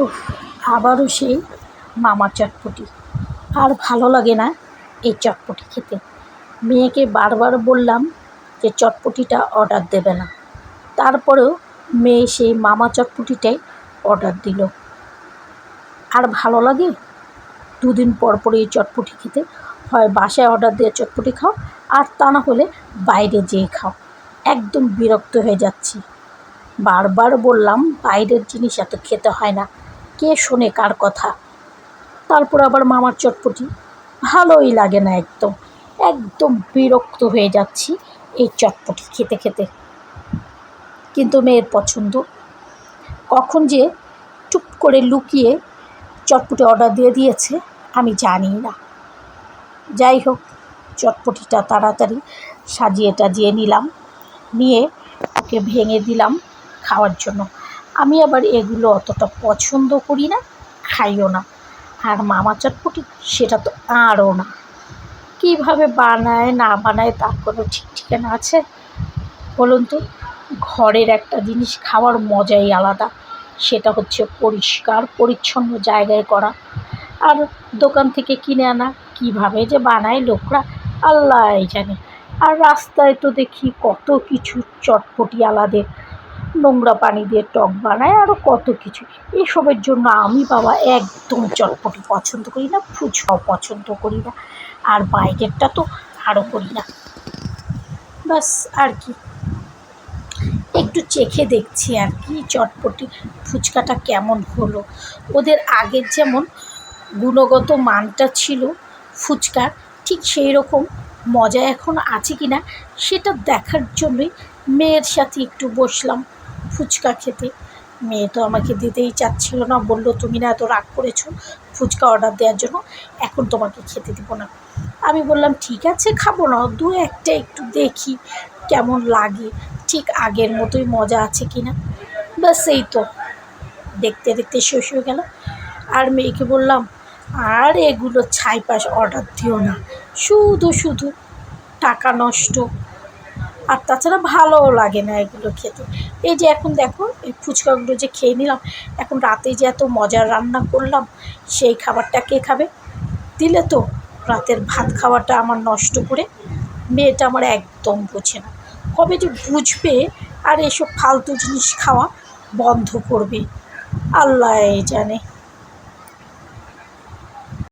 উফ, আবারও সেই মামা চটপটি। আর ভালো লাগে না এই চটপটি খেতে। মেয়েকে বারবার বললাম যে চটপটিটা অর্ডার দেবে না। তারপরেও মেয়ে সেই মামা চটপটিটাই অর্ডার দিল। আর ভালো লাগে? দুদিন পর পর এই চটপটি খেতে। হয় বাসায় অর্ডার দিয়ে চটপটি খাও, আর তা না হলে বাইরে যেয়ে খাও। একদম বিরক্ত হয়ে যাচ্ছি। বারবার বললাম, বাইরের জিনিস এত খেতে হয় না। কে শোনে কার কথা? তারপর আবার মামার চটপটি। ভালোই লাগে না একদম। একদম বিরক্ত হয়ে যাচ্ছি এই চটপটি খেতে খেতে। কিন্তু মেয়ের পছন্দ। কখন যে টুপ করে লুকিয়ে চটপটি অর্ডার দিয়ে দিয়েছে, আমি জানি না। যাই হোক, চটপটিটা তাড়াতাড়ি সাজিয়ে টাজিয়ে নিলাম। নিয়ে ওকে ভেঙে দিলাম খাওয়ার জন্য। আমি আবার এগুলো অতটা পছন্দ করি না, খাইও না। আর মামা চটপটি সেটা তো আরও না। কীভাবে বানায়, না বানায় তার কোনো ঠিক ঠিকানা আছে? বলুন তো, ঘরের একটা জিনিস খাওয়ার মজাই আলাদা। সেটা হচ্ছে পরিষ্কার, পরিচ্ছন্ন জায়গায় করা। আর দোকান থেকে কিনে আনা, কীভাবে যে বানায় লোকরা, আল্লাহই জানে। আর রাস্তায় তো দেখি কত কিছু চটপটিওয়ালাদের নোংরা পানি দিয়ে টক বানায় আরও কত কিছু। এসবের জন্য আমি বাবা একদম চটপটি পছন্দ করি না ফুচকাও পছন্দ করি না। আর বাইরেরটা তো আরও করি না। ব্যাস, আর কি। একটু চেখে দেখছি আর কি চটপটি ফুচকাটা কেমন হলো। ওদের আগের যেমন গুণগত মানটা ছিল ফুচকার, ঠিক সেই রকম মজা এখন আছে কি না সেটা দেখার জন্যই মেয়ের সাথে একটু বসলাম। ফুচকা খেতে। মেয়ে তো আমাকে দিতেই চাচ্ছিল না, বলল, তুমি না এত রাগ করেছ ফুচকা অর্ডার দেওয়ার জন্য, এখন তোমাকে খেতে দেবো না। আমি বললাম, ঠিক আছে, খাব না, দু একটা একটু দেখি কেমন লাগে, ঠিক আগের মতোই মজা আছে কি না ব্যাস, এই তো। দেখতে দেখতে শেষ হয়ে গেল। আর মেয়েকে বললাম, আর এগুলো ছাইপাশ অর্ডার দিও না, শুধু শুধু টাকা নষ্ট আর তাছাড়া ভালোও লাগে না এগুলো খেতে। এই যে এখন দেখো, এই ফুচকাগুলো যে খেয়ে নিলাম, এখন রাতে যে এত মজার রান্না করলাম, সেই খাবারটা কে খাবে? দিলে তো রাতের ভাত খাওয়াটা আমার নষ্ট করে মেয়েটা আমার একদম বোঝে না। কবে যে বুঝবে আর এসব ফালতু জিনিস খাওয়া বন্ধ করবে আল্লাহ জানে।